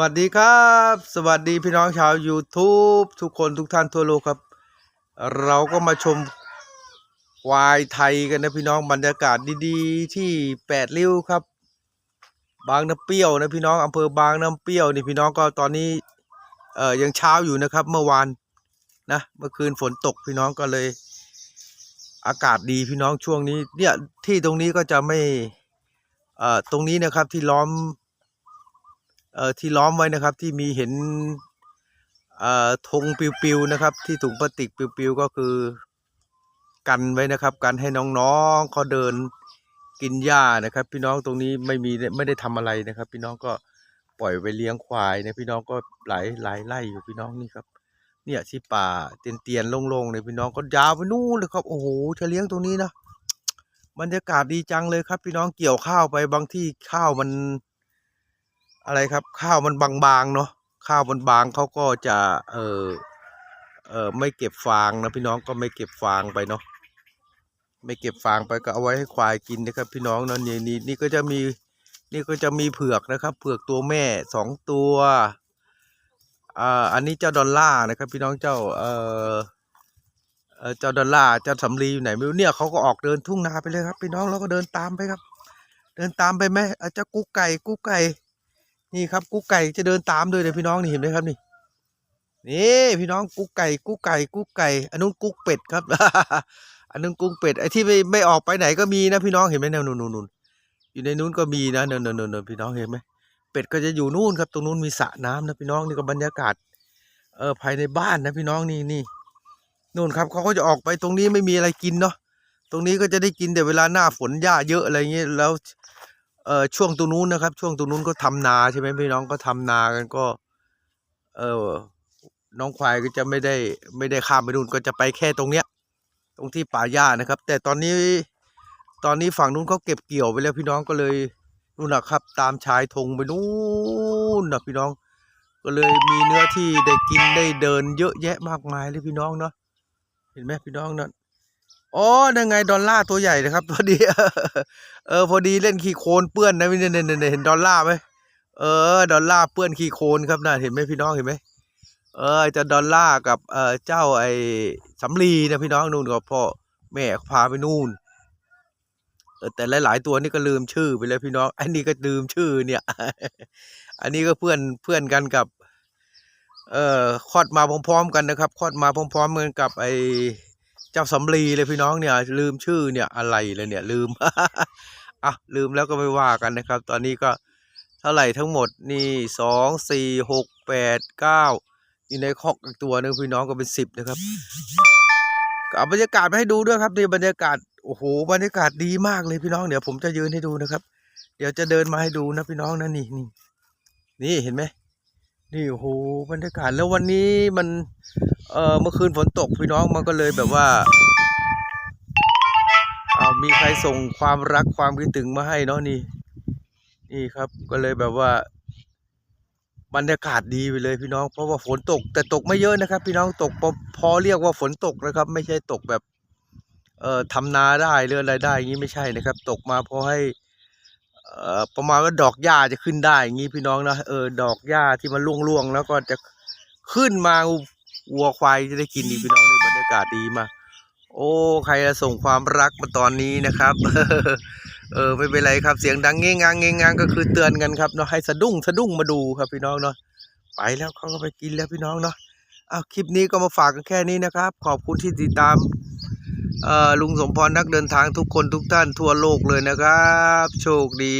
วัสดีครับ สวัสดีพี่น้องชาว YouTube ทุกคนทุกท่านทั่วโลกครับ เราก็มาชมควายไทยกันนะพี่น้องบรรยากาศดีๆ ที่แปดริ้วครับ บางน้ำเปรี้ยวนะพี่น้องอำเภอบางน้ำเปรี้ยวนี่พี่น้องก็ตอนนี้เอ่อยังเช้าอยู่นะครับ เมื่อวานนะเมื่อคืนฝนตกพี่น้องก็เลย อากาศดีพี่น้องช่วงนี้เนี่ยที่ตรงนี้ก็จะไม่เอ่อตรงนี้นะครับที่ล้อม ที่ล้อมไว้นะครับที่มีเห็นเอ่อธงปิวๆนะครับ ที่ถุงพลาสติกปิวๆก็คือกันไว้นะครับกันให้น้องๆเขาเดินกินหญ้านะครับ พี่น้องตรงนี้ไม่มีไม่ได้ทำอะไรนะครับ พี่น้องก็ปล่อยไปเลี้ยงควายนะพี่น้องก็หลายหลายไร่อยู่พี่น้องนี่ครับ เนี่ยที่ป่าเตียนๆโล่งๆเลยพี่น้องก็ยาวไปนู่นเลยครับโอ้โหจะเลี้ยงตรงนี้นะบรรยากาศดีจังเลยครับ พี่น้องเกี่ยวข้าวไปบางที่ข้าวมัน อะไรครับข้าวมันบางๆเนาะข้าวมันบางเขาก็จะเออเออไม่เก็บฟางนะพี่น้องก็ไม่เก็บฟางไปเนาะไม่เก็บฟางไปก็เอาไว้ให้ควายกินนะครับ พี่น้องเนาะนี่นี่นี่ก็จะมีนี่ก็จะมีเผือกนะครับเผือกตัวแม่สองตัวอ่าอันนี้เจ้าดอลล่านะครับ พี่น้องเจ้าเออเจ้าดอลล่าเจ้าสำลีอยู่ไหนไม่รู้เนี่ยเขาก็ออกเดินทุ่งนาไปเลยครับ พี่น้องเราก็เดินตามไปครับ เดินตามไปไหมอาจจะกุ๊กไก่กุ๊กไก่ นี่ครับกุ๊กไก่จะเดินตามด้วยเลยพี่น้องนี่เห็นไหมครับนี่นี่พี่น้องกุ๊กไก่กุ๊กไก่กุ๊กไก่อันนู้นกุ๊กเป็ดครับอันนู้นกุ๊กเป็ดไอ้ที่ไม่ไม่ออกไปไหนก็มีนะพี่น้องเห็นไหมนู่นนู่นนู่นอยู่ในนู้นก็มีนะนู่นนู่นนู่นพี่น้องเห็นไหมเป็ดก็จะอยู่นู่นครับตรงนู้นมีสระน้ำนะพี่น้องนี่ก็บรรยากาศเออภายในบ้านนะพี่น้องนี่นี่นู่นครับเขาก็จะออกไปตรงนี้ไม่มีอะไรกินเนาะตรงนี้ก็จะได้กินแต่เวลาหน้าฝนหญ้าเยอะอะไรเงี้ยแล้ว เอ่อช่วงตรงนู้นนะครับ ช่วงตรงนู้นก็ทำนาใช่ไหมพี่น้องก็ทำนากันก็ เออน้องควายก็จะไม่ได้ไม่ได้ข้ามไปนู่นก็จะไปแค่ตรงเนี้ย ตรงที่ป่าหญ้านะครับ แต่ตอนนี้ตอนนี้ฝั่งนู้นเขาเก็บเกี่ยวไปแล้วพี่น้องก็เลยนู่นนะครับ ตามชายธงไปนู่นนะพี่น้อง ก็เลยมีเนื้อที่ได้กินได้เดินเยอะแยะมากมายเลยพี่น้องเนาะเห็นไหมพี่น้องเนั่น อ๋อนั่นไงดอลล่าร์ตัวใหญ่นะครับพอดี เออ พอดีเล่นขี้โคลนเปื้อนนะเนี่ยเนี่ยเน่เห็นดอลล่าร์ไหมเออ ดอลล่าร์เปื้อนขี้โคลนครับน่าเห็นไหมพี่น้องเห็นไหมเออจะดอลล่าร์กับเออเจ้าไอ้สำลีนะพี่น้องนู่นก็พ่อแม่พาไปนู่นเออแต่หลาย ๆ ตัวนี่ก็ลืมชื่อไปแล้วพี่น้อง อันนี้ก็ลืมชื่อเนี่ย อันนี้ก็เพื่อนเพื่อนกันกับ เอ่อคลอดมาพร้อมๆกันนะครับคลอดมาพร้อม ๆ กันกับไอ้ เจ้าสำลีเลยพี่น้องเนี่ย ลืมชื่อเนี่ยอะไรเลยเนี่ย ลืมอะลืมแล้วก็ไม่ว่ากันนะครับ ตอนนี้ก็เท่าไหร่ทั้งหมดนี่สองสี่หกแปดเก้าอยู่ในคอกอีกตัวหนึงพี่น้องก็เป็นสิบนะครับเอาบรรยากาศมาให้ดูด้วยครับนี่บรรยากาศโอ้โหบรรยากาศดีมากเลยพี่น้องเดี๋ยวผมจะยืนให้ดูนะครับ เดี๋ยวจะเดินมาให้ดูนะพี่น้องนะนี่นี่นี่เห็นไหม นี่โหบรรยากาศแล้ววันนี้มัน เอ่อเมื่อคืนฝนตกพี่น้องมันก็เลยแบบว่าเอามีใครส่งความรักความคิดถึงมาให้เนาะนี่ นี่ครับก็เลยแบบว่าบรรยากาศดีไปเลยพี่น้อง เพราะว่าฝนตก แต่ตกไม่เยอะนะครับ พี่น้องตกพอพอเรียกว่าฝนตกนะครับ ไม่ใช่ตกแบบ เอ่อทำนาได้หรืออะไรได้อย่างนี้ไม่ใช่นะครับ ตกมาพอให้ ประมาณว่าดอกหญ้าจะขึ้นได้อย่างนี้พี่น้องนะเออดอกหญ้าที่มันร่วงๆแล้วก็จะขึ้นมาวัวควายจะได้กินดีพี่น้องในบรรยากาศดีมาโอ้ใครจะส่งความรักมาตอนนี้นะครับ เออไม่เป็นไรครับเสียงดังเงี้ยงางเงี้ยงางก็คือเตือนกันครับเนาะให้สะดุ้งสะดุ้งมาดูครับพี่น้องเนาะไปแล้วเขาก็ไปกินแล้วพี่น้องเนาะอ้าวคลิปนี้ก็มาฝากกันแค่นี้นะครับ ขอบคุณที่ติดตาม ลุงสมพรนักเดินทางทุกคนทุกท่านทั่วโลกเลยนะครับ โชคดี